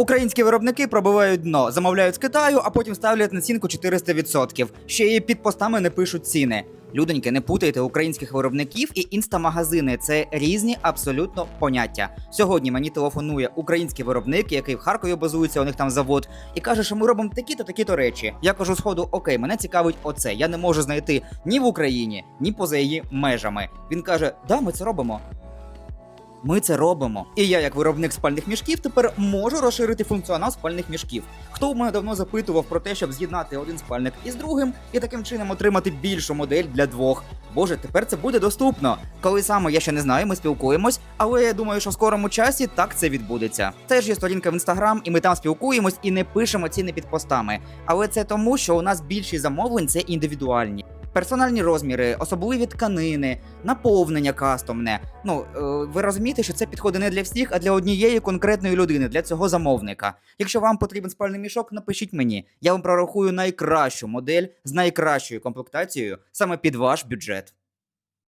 Українські виробники пробивають дно, замовляють з Китаю, а потім ставлять націнку 400%. Ще й під постами не пишуть ціни. Людоньки, не путайте українських виробників і інстамагазини. Це різні абсолютно поняття. Сьогодні мені телефонує український виробник, який в Харкові базується, у них там завод, і каже, що ми робимо такі-то такі-то речі. Я кажу сходу, окей, мене цікавить оце. Я не можу знайти ні в Україні, ні поза її межами. Він каже: Да, ми це робимо. Ми це робимо. І я, як виробник спальних мішків, тепер можу розширити функціонал спальних мішків. Хто в мене давно запитував про те, щоб з'єднати один спальник із другим і таким чином отримати більшу модель для двох. Боже, тепер це буде доступно. Коли саме я ще не знаю, ми спілкуємось, але я думаю, що в скорому часі так це відбудеться. Теж є сторінка в інстаграм, і ми там спілкуємось і не пишемо ціни під постами. Але це тому, що у нас більшість замовлень це індивідуальні. Персональні розміри, особливі тканини, наповнення кастомне. Ну е, ви розумієте, що це підходить не для всіх, а для однієї конкретної людини, для цього замовника. Якщо вам потрібен спальний мішок, напишіть мені. Я вам прорахую найкращу модель з найкращою комплектацією саме під ваш бюджет.